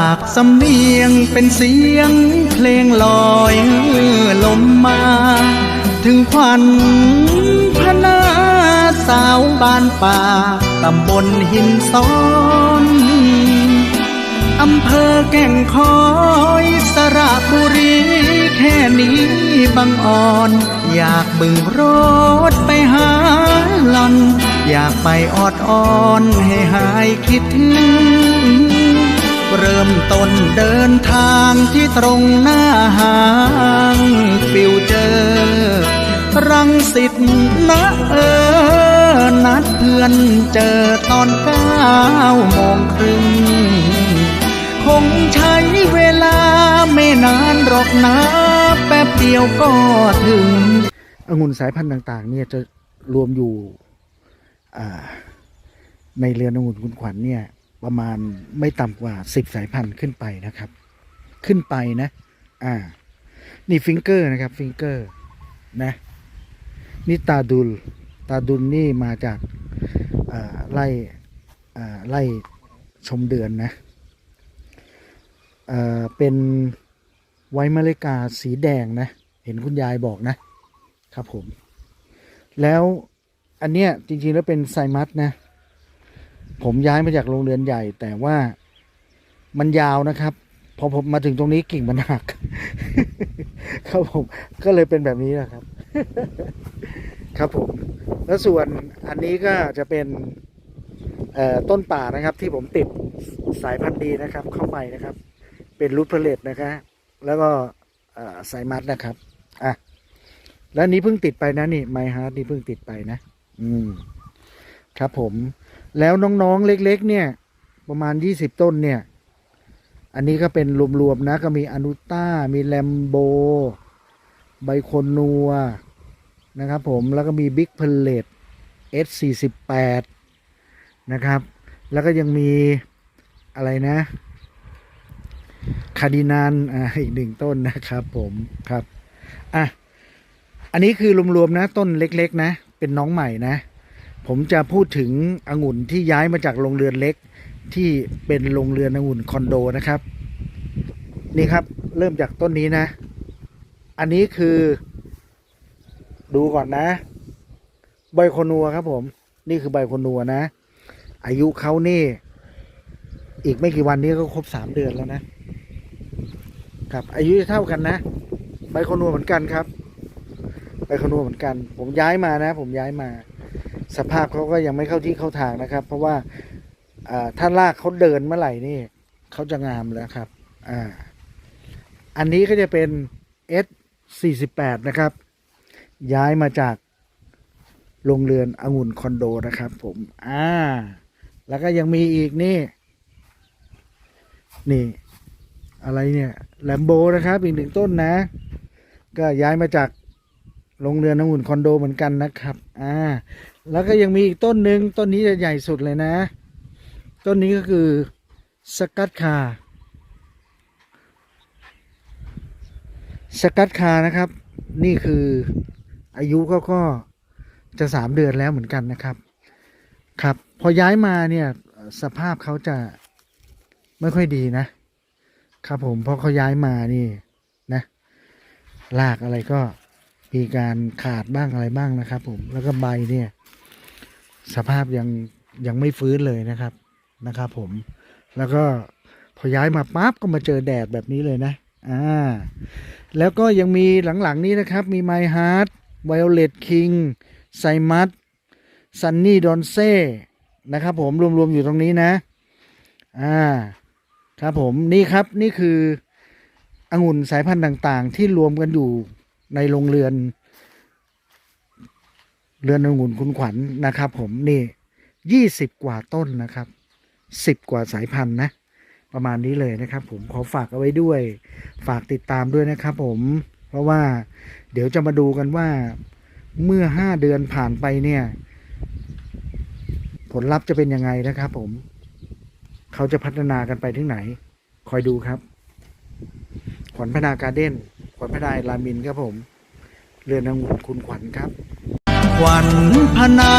ากสำเนียงเป็นเสียงเพลงลอยลมมา ถึงควันพนาสาวบ้านป่าตำบลหินซ้อนอำเภอแก่งคอยสระบุรีแค่นี้บังอ่อน อยากบึงรถไปหาหลอน อยากไปออดอ้อนให้หายคิดถึง เริ่มต้นเดินทางที่ตรงหน้าห้างฟิวเจอร์รังสิตนะเออ นัดเพื่อนเจอตอนเก้าโมงครึ่งคงใช้เวลาไม่นานหรอกนะ แป๊บเดียวก็ถึงองุ่นสายพันธุ์ต่าง ๆ เนี่ยจะรวมอยู่ในเรือนองุ่นคุณขวัญเนี่ย ประมาณไม่ต่ำกว่าสิบสายพันธุ์ขึ้นไปนะครับ ขึ้นไปนะ อ่า นี่ฟิงเกอร์นะครับ ฟิงเกอร์นะ นี่ตาดุล ตาดุลนี่มาจากไล่ไล่ชมเดือนนะเป็นไวท์มะเลกาสีแดงนะ เห็นคุณยายบอกนะ ครับผม แล้วอันเนี้ยจริงๆแล้วเป็นไซมัสนะ ผมย้ายมาจากโรงเรือนใหญ่ แต่ว่ามันยาวนะครับพอผมมาถึงตรงนี้กิ่งมันหักครับผมก็เลยเป็นแบบนี้นะครับ ครับผม แล้วส่วนอันนี้ก็จะเป็นต้นป่านะครับ ที่ผมติดสายพันธุ์ดีนะครับ เข้าไปนะครับ เป็นรูทเพลตนะคะแล้วก็สายมัดนะครับอะแล้วนี้เพิ่งติดไปนะนี่ไมฮาร์ดนี่เพิ่งติดไปนะ อืม ครับผมแล้วน้องๆเล็ก ๆ เนี่ย ประมาณยี่สิบต้นเนี่ย อันนี้ก็เป็นรวมๆนะ ก็มีอนุต้า มีแลมโบ ไบโคนัว นะครับผมแล้วก็มีบิ๊กเพลเลต S48 นะครับ แล้วก็ยังมีอะไรนะคาดินานอ่าอีกหนึ่งต้นนะครับผมครับ อะ อันนี้คือรวมๆนะ ต้นเล็ก ๆ นะ เป็นน้องใหม่นะ ผมจะพูดถึงองุ่นที่ย้ายมาจากโรงเรือนเล็ก ที่เป็นโรงเรือนองุ่นคอนโดนะครับ นี่ครับเริ่มจากต้นนี้นะ อันนี้คือ ดูก่อนนะใบโคนัวครับผม นี่คือใบโคนัวนะ อายุเขานี่ อีกไม่กี่วันนี้ก็ครบสามเดือนแล้วนะ ครับ อายุเท่ากันนะ ใบโคนัวเหมือนกันครับไปคนัวเหมือนกัน ผมย้ายมานะ ผมย้ายมา สภาพเขาก็ยังไม่เข้าที่เข้าทางนะครับ เพราะว่าอ่าถ้าลากเขาเดินเมื่อไหร่นี่เขาจะงามแล้วครับอ่าอันนี้ก็จะเป็น S 48นะครับ ย้ายมาจากโรงเรือนองุ่นคอนโดนะครับ ผมอ่าแล้วก็ยังมีอีกนี่ นี่ อะไรเนี่ยแลมโบนะครับ อีกหนึ่งต้นนะ ก็ย้ายมาจาก โรงเรือนองุ่นคอนโดเหมือนกันนะครับ อ่า แล้วก็ยังมีอีกต้นหนึ่งต้นนี้จะใหญ่สุดเลยนะ ต้นนี้ก็คือสกัดคา สกัดคานะครับ นี่คืออายุเขาก็จะสามเดือนแล้วเหมือนกันนะครับ ครับ พอย้ายมาเนี่ยสภาพเขาจะไม่ค่อยดีนะ ครับผมเพราะเขาย้ายมานี่นะรากอะไรก็ มีการขาดบ้างอะไรบ้างนะครับ ผมแล้วก็ใบเนี่ย สภาพยังยังไม่ฟื้นเลยนะครับนะครับ ผมแล้วก็พอย้ายมาปั๊บก็มาเจอแดดแบบนี้เลยนะอ่าแล้วก็ยังมีหลังๆนี้นะครับ มี My Heart Violet King ไซมัสซันนี่ดอนเซ่นะครับผมรวมๆอยู่ตรงนี้นะ อ่า ครับผมนี่ครับนี่คือองุ่นสายพันธุ์ต่างๆ ที่รวมกันอยู่ ในโรงเรือน เรือนองุ่นคุณขวัญนะครับ ผมนี่ยี่สิบกว่าต้นนะครับสิบกว่าสายพันธุ์นะ ประมาณนี้เลยนะครับ ผมขอฝากเอาไว้ด้วย ฝากติดตามด้วยนะครับผมเพราะว่าเดี๋ยวจะมาดูกันว่าเมื่อห้าเดือนผ่านไปเนี่ย ผลลัพธ์จะเป็นยังไงนะครับ ผม เขาจะพัฒนากันไปถึงไหน คอยดูครับ ขวัญพนาการเด้น ขวัญพนายรามินครับผม เรือนองุ่นคุณขวัญครับ ขวัญพนา